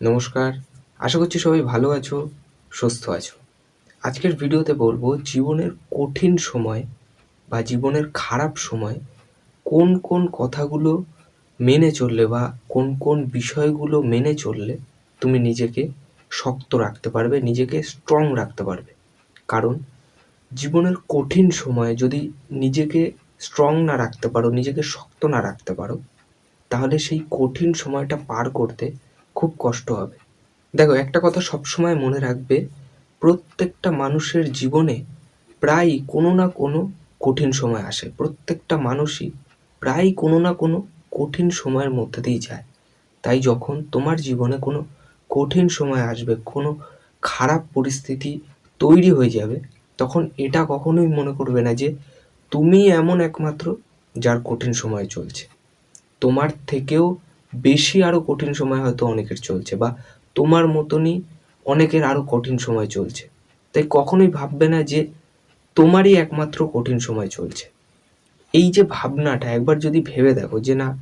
নমস্কার। আশা করছি সবাই ভালো আছো, সুস্থ আছো। আজকের ভিডিওতে বলব জীবনের কঠিন সময় বা জীবনের খারাপ সময় কোন কোন কথাগুলো মেনে চললে বা কোন কোন বিষয়গুলো মেনে চললে তুমি নিজেকে শক্ত রাখতে পারবে, নিজেকে স্ট্রং রাখতে পারবে। কারণ জীবনের কঠিন সময়ে যদি নিজেকে স্ট্রং না রাখতে পারো, নিজেকে শক্ত না রাখতে পারো, তাহলে সেই কঠিন সময়টা পার করতে খুব কষ্ট হবে। দেখো, একটা কথা সবসময় মনে রাখবে, প্রত্যেকটা মানুষের জীবনে প্রায়ই কোনো না কোনো কঠিন সময় আসে। প্রত্যেকটা মানুষই প্রায় কোনো না কোনো কঠিন সময়ের মধ্যে দিয়ে যায়। তাই যখন তোমার জীবনে কোনো কঠিন সময় আসবে, কোনো খারাপ পরিস্থিতি তৈরি হয়ে যাবে, তখন এটা কখনোই মনে করবে না যে তুমি এমন একমাত্র যার কঠিন সময় চলছে। তোমার থেকেও বেশি আরও কঠিন সময় হয়তো অনেকের চলছে বা তোমার মতনই অনেকের আরও কঠিন সময় চলছে। তাই কখনোই ভাববে না যে তোমারই একমাত্র কঠিন সময় চলছে। এই যে ভাবনাটা, একবার যদি ভেবে দেখো যে না,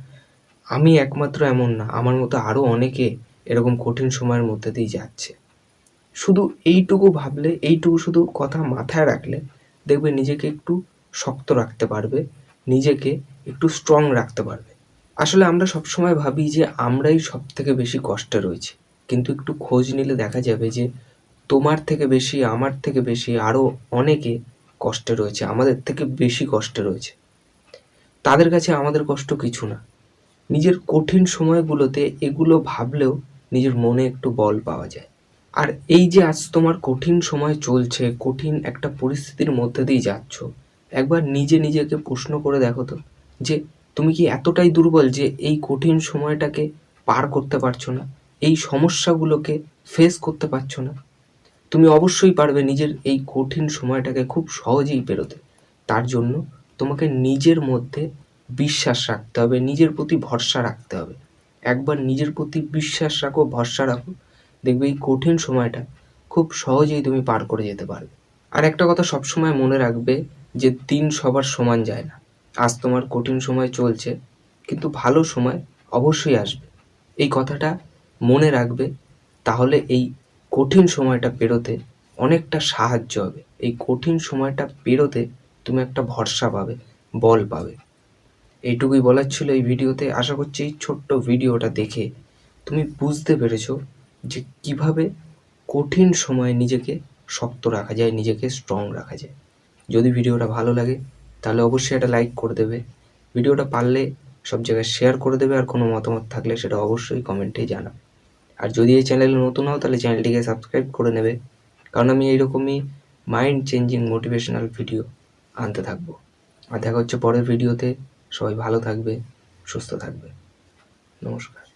আমি একমাত্র এমন না, আমার মতো আরও অনেকে এরকম কঠিন সময়ের মধ্যে দিয়ে যাচ্ছে। শুধু এইটুকু ভাবলে, এইটুকু শুধু কথা মাথায় রাখলে দেখবে নিজেকে একটু শক্ত রাখতে পারবে, নিজেকে একটু স্ট্রং রাখতে পারবে। আসলে আমরা সবসময় ভাবি যে আমরাই সব থেকে বেশি কষ্টে রয়েছি। কিন্তু একটু খোঁজ নিলে দেখা যাবে যে তোমার থেকে বেশি, আমার থেকে বেশি আরও অনেকে কষ্টে রয়েছে, আমাদের থেকে বেশি কষ্টে রয়েছে। তাদের কাছে আমাদের কষ্ট কিছু না। নিজের কঠিন সময়গুলোতে এগুলো ভাবলেও নিজের মনে একটু বল পাওয়া যায়। আর এই যে আজ তোমার কঠিন সময় চলছে, কঠিন একটা পরিস্থিতির মধ্যে দিয়ে যাচ্ছ, একবার নিজে নিজেকে প্রশ্ন করে দেখো তো, যে তুমি কি এতটাই দুর্বল যে এই কঠিন সময়টাকে পার করতে পারছ না? এই সমস্যাগুলোকে ফেস করতে পারছ না? তুমি অবশ্যই পারবে নিজের এই কঠিন সময়টাকে খুব সহজেই পেরোতে। তার জন্য তোমাকে নিজের মধ্যে বিশ্বাস রাখতে হবে, নিজের প্রতি ভরসা রাখতে হবে। একবার নিজের প্রতি বিশ্বাস রাখো, ভরসা রাখো, দেখবে এই কঠিন সময়টা খুব সহজেই তুমি পার করে যেতে পারবে। আর একটা কথা সবসময় মনে রাখবে যে, দিন সবার সমান যায় না। আজ তোমার কঠিন সময় চলছে, কিন্তু ভালো সময় অবশ্যই আসবে। এই কথাটা মনে রাখবে, তাহলে এই কঠিন সময়টা পেরোতে অনেকটা সাহায্য হবে। এই কঠিন সময়টা পেরোতে তুমি একটা ভরসা পাবে, বল পাবে। এইটুকুই বলার ছিল এই ভিডিওতে। আশা করছি এই ছোট্ট ভিডিওটা দেখে তুমি বুঝতে পেরেছ যে কীভাবে কঠিন সময়ে নিজেকে শক্ত রাখা যায়, নিজেকে স্ট্রং রাখা যায়। যদি ভিডিওটা ভালো লাগে তাহলে অবশ্যই একটা লাইক করে দেবে। ভিডিওটা পারলে সব জায়গায় শেয়ার করে দেবে আর কোনো মতামত থাকলে সেটা অবশ্যই কমেন্টে জানাবে আর যদি এই চ্যানেলে নতুন হও তাহলে চ্যানেলটিকে সাবস্ক্রাইব করে নেবে। কারণ আমি এইরকমই মাইন্ড চেঞ্জিং মোটিভেশনাল ভিডিও আনতে থাকব। আর দেখা হচ্ছে পরের ভিডিওতে সবাই ভালো থাকবে, সুস্থ থাকবে। নমস্কার।